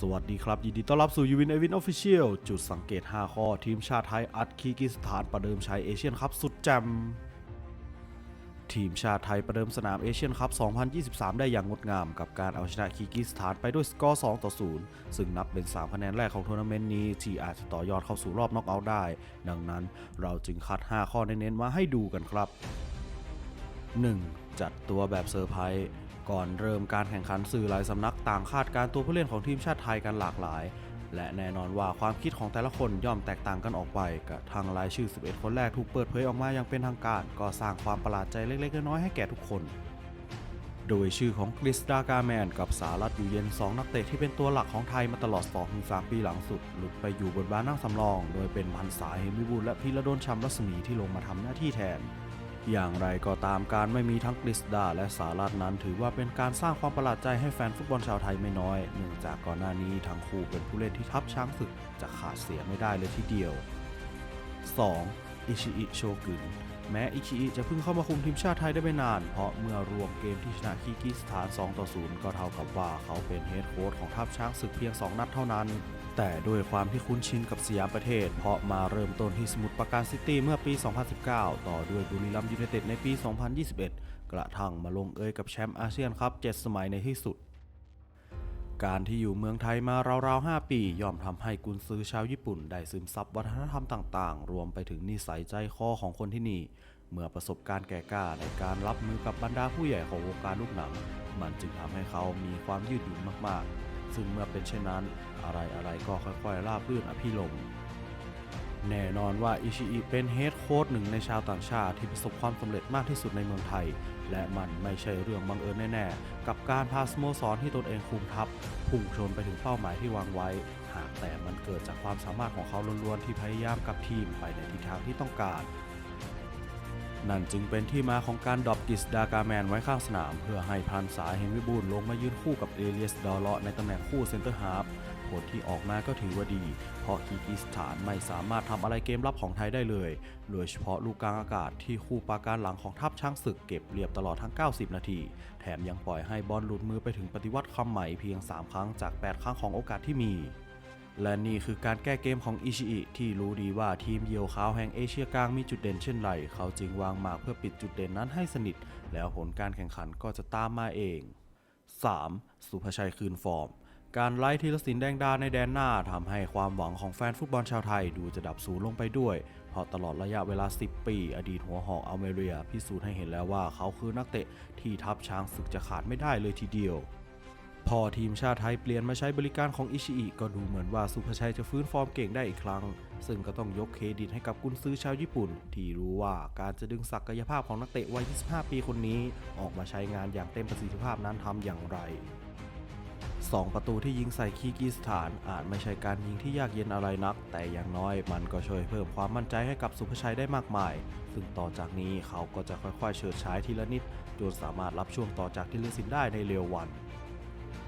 สวัสดีครับ ยินดีต้อนรับสู่ยูวินเอวินออฟฟิเชียลจุดสังเกต 5 ข้อ ทีมชาติไทย อัดคีร์กิสถานประเดิมใช้เอเชียนคัพสุดแจมทีมชาติไทยประเดิมสนามเอเชียนคัพ 2023 ได้อย่างงดงามกับการเอาชนะคีร์กิสถานไปด้วยสกอร์ 2 ต่อ 0 ซึ่งนับเป็น 3 คะแนนแรกของทัวร์นาเมนต์นี้ที่อาจจะต่อยอดเข้าสู่รอบน็อกเอาท์ได้ ดังนั้นเราจึงคัด 5 ข้อเน้นๆมาให้ดูกันครับ 1. จัดตัวแบบเซอร์ไพรส์ ก่อนเริ่มการแข่งขันสื่อหลายสำนักต่างคาดการตัวผู้เล่นของทีมชาติไทยกันหลากหลาย และแน่นอนว่าความคิดของแต่ละคนย่อมแตกต่างกันออกไปกับทางรายชื่อ 11 คนแรกถูกเปิดเผยออกมาอย่างเป็นทางการ ก็สร้างความประหลาดใจเล็กๆน้อยๆให้แก่ทุกคน โดยชื่อของกฤษดากาแมนกับสารัตอยู่เย็น 2 นักเตะที่เป็นตัวหลักของไทยมาตลอด 2-3 ปีหลังสุด หลุดไปอยู่บนบ้านนั่งสำรอง โดยเป็นพันสายเฮมิบูลและพิรดลชำรัศมีที่ลงมาทำหน้าที่แทน อย่างไรก็ตามการไม่มีทั้งกฤษดาและสารัตนั้นถือว่าเป็นการสร้างความประหลาดใจให้แฟนฟุตบอลชาวไทยไม่น้อย เนื่องจากก่อนหน้านี้ทั้งคู่เป็นผู้เล่นที่ทับช้างศึกจะขาดเสียไม่ได้เลยทีเดียว 2. อิชิอิโชกุน แม้อิชิอิจะเพิ่งเข้ามาคุมทีมชาติไทยได้ไม่นาน เพราะเมื่อรวมเกมที่ชนะคีกิสถาน 2 ต่อ 0 ก็เท่ากับว่าเขาเป็นเฮดโค้ชของทัพช้างศึกเพียง 2 นัดเท่านั้น แต่ด้วยความที่คุ้นชินกับสยามประเทศ เพราะมาเริ่มต้นที่สมุทรปราการซิตี้เมื่อปี 2019 ต่อด้วยบุรีรัมย์ยูไนเต็ดในปี 2021 กระทั่งมาลงเอยกับแชมป์อาเซียนคัพ7สมัยในที่สุด การที่อยู่เมืองไทยมาราวๆ 5 ปี ย่อมทำให้กุนซือชาวญี่ปุ่น ได้ซึมซับวัฒนธรรมต่างๆ รวมไปถึงนิสัยใจคอของคนที่นี่ เมื่อประสบการณ์แก่กล้าในการรับมือกับบรรดาผู้ใหญ่ของวงการลูกหนัง มันจึงทำให้เขามีความยืดหยุ่นมากๆ ซึ่งเมื่อเป็นเช่นนั้น อะไรๆก็ค่อยๆราบรื่นอภิรมย์ แน่นอนว่าอิชิอิเป็นเฮดโค้ชหนึ่งในชาวต่างชาติที่ประสบความสำเร็จมากที่สุดในเมืองไทย และมันไม่ใช่เรื่องบังเอิญแน่ๆ กับการพาสโมสรที่ตนเองคุมทัพพุ่งชนไปถึงเป้าหมายที่วางไว้ หากแต่มันเกิดจากความสามารถของเขาล้วนๆที่พยายามกับทีมไปในทิศทางที่ต้องการ นั่นจึงเป็นที่มาของการดอปกิสดากาแมนไว้ข้างสนาม เพื่อให้พันสายเฮนวิบูลลงมายืนคู่กับเอเลียสดอเลาะในตำแหน่งคู่เซนเตอร์ฮาฟ ลที่ออกมาก็ถือว่าดี เพราะคีกิสถานไม่สามารถทำอะไรเกมรับของไทยได้เลย โดยเฉพาะลูกกลางอากาศที่คู่ปราการหลังของทัพช้างศึกเก็บเรียบตลอดทั้ง 90 นาที แถมยังปล่อยให้บอลหลุดมือไปถึงปฏิวัติคำใหม่เพียง 3 ครั้งจาก 8 ครั้งของโอกาสที่มีและนี่คือการแก้เกมของอิชิอิที่รู้ดีว่าทีมเหยียวขาวแห่งเอเชียกลางมีจุดเด่นเช่นไร เขาจึงวางหมากเพื่อปิดจุดเด่นนั้นให้สนิท แล้วผลการแข่งขันก็จะตามมาเอง 3. สุภชัยคืนฟอร์ม การไล่ทีละสินแดงดาในแดนหน้าทำให้ความหวังของแฟนฟุตบอลชาวไทยดูจะดับสูญลงไปด้วย เพราะตลอดระยะเวลา 10 ปี อดีตหัวหอกอเมเรีย พิสูจน์ให้เห็นแล้วว่าเขาคือนักเตะที่ทัพช้างศึกจะขาดไม่ได้เลยทีเดียว พอทีมชาติไทยเปลี่ยนมาใช้บริการของอิชิอิก็ดูเหมือนว่าสุภชัยจะฟื้นฟอร์มเก่งได้อีกครั้ง ซึ่งก็ต้องยกเครดิตให้กับกุนซือชาวญี่ปุ่น ที่รู้ว่าการจะดึงศักยภาพของนักเตะวัย 25 ปีคนนี้ ออกมาใช้งานอย่างเต็มประสิทธิภาพนั้นทำอย่างไร 2 ประตูที่ยิงใส่คีกิสถาน อาจไม่ใช่การยิงที่ยากเย็นอะไรนัก แต่อย่างน้อยมันก็ช่วยเพิ่มความมั่นใจให้กับสุภชัยได้มากมาย ซึ่งต่อจากนี้เขาก็จะค่อยๆ เฉิดฉายทีละนิดจนสามารถรับช่วงต่อจากทีลสินได้ในเร็ววัน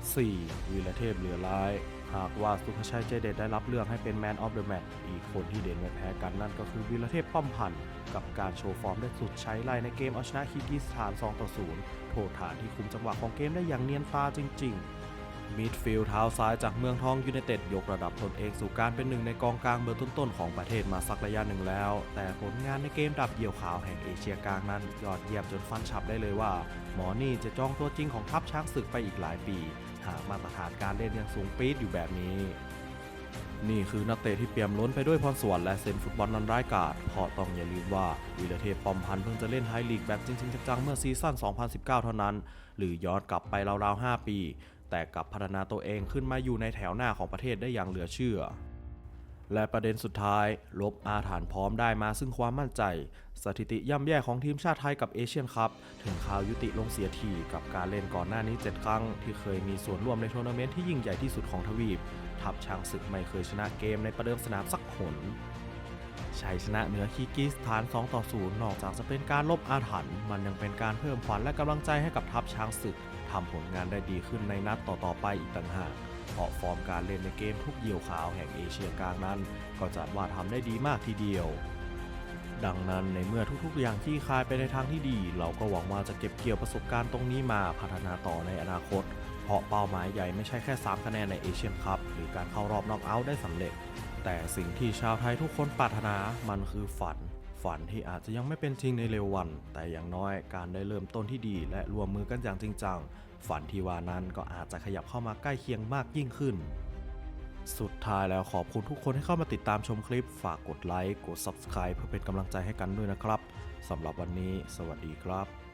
4. วีรเทพเหลือร้าย หากว่าสุภชัยใจเด็ดได้รับเลือกให้เป็นแมนออฟเดอะแมตช์อีกคนที่เด่นไม่แพ้กันนั่นก็คือวีรเทพป้อมพันธ์กับการโชว์ฟอร์มได้สุดใช้ไล่ในเกมเอาชนะคีกิสถาน2ต่อ0โทษฐานที่คุมจังหวะของเกมได้อย่างเนียนฟาจริง ๆ มิดฟิลด์เท้าซ้ายจากเมืองทองยูไนเต็ดยกระดับตนเองสู่การเป็นหนึ่งในกองกลางเบอร์ต้นๆของประเทศมาสักระยะหนึ่งแล้ว แต่ผลงานในเกมดับเยี่ยวขาวแห่งเอเชียกลางนั้น ยอดเยี่ยมจนฟันฉับได้เลยว่า หมอนี่จะจ้องตัวจริงของทัพช้างศึกไปอีกหลายปี หากมาตรฐานการเล่นยังสูงปี๊ดอยู่แบบนี้นี่คือนักเตะที่เปี่ยมล้นไปด้วยพรสวรรค์และเซนฟุตบอลนันร้ายกาจเพราะต้องอย่าลืมว่าวีรเทพปอมพันธ์เพิ่งจะเล่นไทยลีกแบบจริงๆจังๆเมื่อซีซั่น 2019 เท่านั้น หรือย้อนกลับไปราวๆ 5 ปี แต่กลับพัฒนาตัวเองขึ้นมาอยู่ในแถวหน้าของประเทศได้อย่างเหลือเชื่อ และประเด็นสุดท้าย ลบอาถรรพ์พร้อมได้มาซึ่งความมั่นใจ สถิติย่ำแย่ของทีมชาติไทยกับเอเชียนคัพถึงข่าวยุติลงเสียทีกับการเล่นก่อนหน้านี้ 7 ครั้ง ที่เคยมีส่วนร่วมในทัวร์นาเมนต์ที่ยิ่งใหญ่ที่สุดของทวีป ทัพช้างศึกไม่เคยชนะเกมในประเดิมสนามสักหนชัยชนะเหนือคีร์กิสถาน 2 ต่อ 0 นอกจากจะเป็นการลบอาถรรพ์มันยังเป็นการเพิ่มขวัญและกำลังใจให้กับทัพช้างศึกำผลงานได้ดีขึ้นในนัดต่อๆไปอีกต่างหากเพราะฟอร์มการเล่นในเกมทุกเหยี่ยวขาวแห่งเอเชียกลางนั้น ก็จัดว่าทำได้ดีมากทีเดียว ดังนั้นในเมื่อทุกๆ อย่างที่คลายไปในทางที่ดี เราก็หวังว่าจะเก็บเกี่ยวประสบการณ์ตรงนี้มาพัฒนาต่อในอนาคต เพราะเป้าหมายใหญ่ไม่ใช่แค่ 3 คะแนนในเอเชียนคัพหรือการเข้ารอบน็อกเอาท์ได้สำเร็จ แต่สิ่งที่ชาวไทยทุกคนปรารถนามันคือฝันฝันที่อาจจะยังไม่เป็นจริงในเร็ววัน แต่อย่างน้อยการได้เริ่มต้นที่ดีและรวมมือกันอย่างจริงจัง ฝันที่ว่านั้นก็อาจจะขยับเข้ามาใกล้เคียงมากยิ่งขึ้น สุดท้ายแล้วขอบคุณทุกคนที่เข้ามาติดตามชมคลิป ฝากกดไลค์ กด Subscribe เพื่อเป็นกำลังใจให้กันด้วยนะครับสำหรับวันนี้ สวัสดีครับ